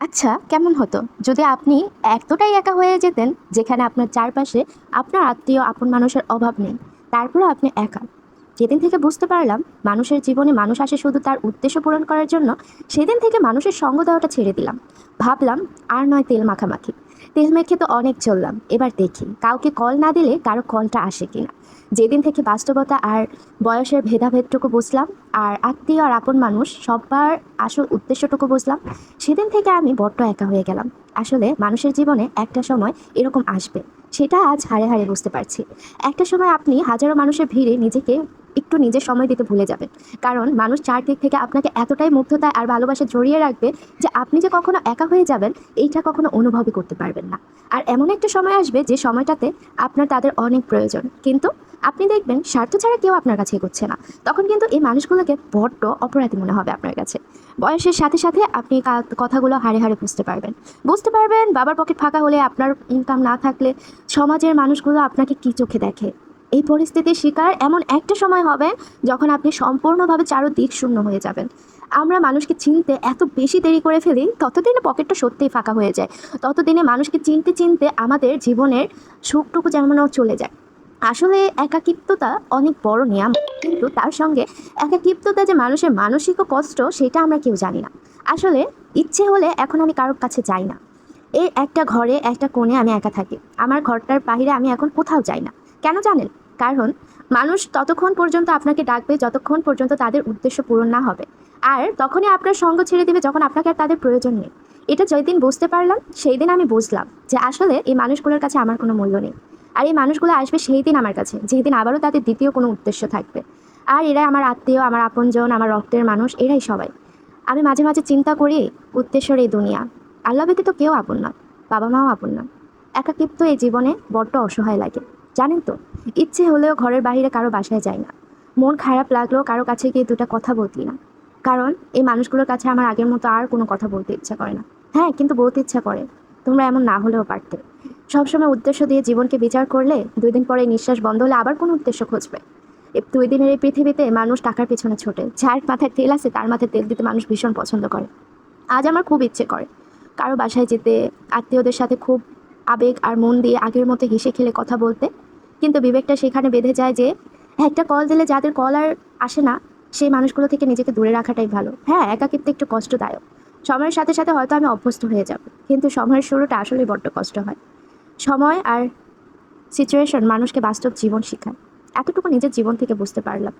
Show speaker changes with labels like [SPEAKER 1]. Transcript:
[SPEAKER 1] আচ্ছা কেমন হতো? যদি আপনি এতটাই একা হয়ে যেতেন, যেখানে আপনার চারপাশে আপনার আত্মীয়, আপন মানুষের অভাব নেই তারপরে আপনি একা। যেদিন থেকে বুঝতে পারলাম, মানুষের জীবনে মানুষ আসে শুধু তার উদ্দেশ্য পূরণ করার জন্য, সেদিন থেকে মানুষের সঙ্গ দেওয়াটা ছেড়ে দিলাম। ভাবলাম, আর নয় তেল মাখামাখি। তেল তো অনেক চললাম। এবার দেখি, কাউকে কল না দিলে কারও কলটা আসে কিনা। যেদিন থেকে বাস্তবতা আর বয়সের ভেদাভেদটুকু বুঝলাম আর আত্মীয় আর আপন মানুষ সবার আসল উদ্দেশ্যটুকু বুঝলাম, সেদিন থেকে আমি বড্ড একা হয়ে গেলাম। আসলে মানুষের জীবনে একটা সময় এরকম আসবে, সেটা আজ হারে হারে বুঝতে পারছি। একটা সময় আপনি হাজারো মানুষের ভিড়ে নিজেকে একটু নিজের সময় দিতে ভুলে যাবেন কারণ মানুষ চারদিক থেকে আপনাকে এতটাই মুগ্ধতায় আর ভালোবাসা জড়িয়ে রাখবে যে আপনি যে কখনো একা হয়ে যাবেন, এইটা কখনো অনুভবই করতে পারবেন না। আর এমন একটা সময় আসবে যে সময়টাতে আপনার তাদের অনেক প্রয়োজন। কিন্তু আপনি দেখবেন স্বার্থ ছাড়া কেউ আপনার কাছে এগোচ্ছে না। তখন কিন্তু এই মানুষগুলোকে বড্ড অপরাধী মনে হবে আপনার কাছে। বয়সের সাথে সাথে আপনি কথাগুলো হারে হারে বুঝতে পারবেন। বুঝতে পারবেন বাবার পকেট ফাঁকা হলে আপনার ইনকাম না থাকলে সমাজের মানুষগুলো আপনাকে কী চোখে দেখে? এই পরিস্থিতির শিকার এমন একটা সময় হবে যখন আপনি সম্পূর্ণভাবে চারোদিক শূন্য হয়ে যাবেন। আমরা মানুষকে চিনতে এত বেশি দেরি করে ফেলি, ততদিনে পকেটটা সত্যিই ফাঁকা হয়ে যায়। ততদিনে মানুষকে চিনতে চিনতে আমাদের জীবনের সুখটুকু যেমন চলে যায়। আসলে একাকিত্বতা অনেক বড় নিয়ম কিন্তু তার সঙ্গে একাকিত্বতা যে মানুষের মানসিক কষ্ট, সেটা আমরা কেউ জানি না। আসলে ইচ্ছে হলে এখন আমি কারোর কাছে যাই না। এই একটা ঘরে, একটা কোণে আমি একা থাকি। আমার ঘরটার বাইরে আমি এখন কোথাও যাই না। কেন জানেন? কারণ মানুষ ততক্ষণ পর্যন্ত আপনাকে ডাকবে যতক্ষণ পর্যন্ত তাদের উদ্দেশ্য পূরণ না হবে। আর তখনই আপনার সঙ্গ ছেড়ে দেবে যখন আপনাকে আর তাদের প্রয়োজন নেই। এটা যেদিন বুঝতে পারলাম সেই দিন আমি বুঝলাম যে আসলে এই মানুষগুলোর কাছে আমার কোনো মূল্য নেই। আর এই মানুষগুলো আসবে সেই দিন আমার কাছে, যেদিন আবারও তাদের দ্বিতীয় কোনো উদ্দেশ্য থাকবে। আর এরাই আমার আত্মীয়, আমার আপনজন, আমার রক্তের মানুষ, এরাই সবাই। আমি মাঝে মাঝে চিন্তা করি, উদ্দেশ্যের এই দুনিয়া। আল্লাহ ব্যতীত কেউ আপন নয় বাবা মাও আপন নয়। একাকিত্ব এই জীবনে বড্ড অসহায় লাগে। জানেন তো, ইচ্ছে হলেও ঘরের বাইরে কারও বাসায় যায় না। মন খারাপ লাগলেও কারও কাছে গিয়ে দুটো কথা বলতি না। কারণ, এই মানুষগুলোর কাছে আমার আগের মতো আর কোনো কথা বলতে ইচ্ছা করে না। হ্যাঁ কিন্তু বলতে ইচ্ছা করে। তোমরা এমন না হলেও পারতে। সবসময় উদ্দেশ্য দিয়ে জীবনকে বিচার করলে দুই দিন পরে নিঃশ্বাস বন্ধ হলে আবার কোনো উদ্দেশ্য খুঁজবে। দুই দিনের এই পৃথিবীতে মানুষ টাকার পেছনে ছোটে। যার মাথায় তেল আছে, তার মাথায় তেল দিতে মানুষ ভীষণ পছন্দ করে। আজ আমার খুব ইচ্ছে করে। কারও বাসায় যেতে, আত্মীয়দের সাথে খুব আবেগ আর মন দিয়ে আগের মতো হেসে খেলে কথা বলতে কিন্তু বিবেকটা সেখানে বেঁধে যায় যে, একটা কল দিলে যাদের কল আর আসে না, সেই মানুষগুলো থেকে নিজেকে দূরে রাখাটাই ভালো। হ্যাঁ একাকিত্ব একটু কষ্টদায়ক। সময়ের সাথে সাথে হয়তো আমি অভ্যস্ত হয়ে যাব, কিন্তু সময়ের শুরুটা আসলে বড্ড কষ্ট হয়। সময় আর সিচুয়েশন মানুষকে বাস্তব জীবন শেখায়। এতটুকু নিজের জীবন থেকে বুঝতে পারলাম।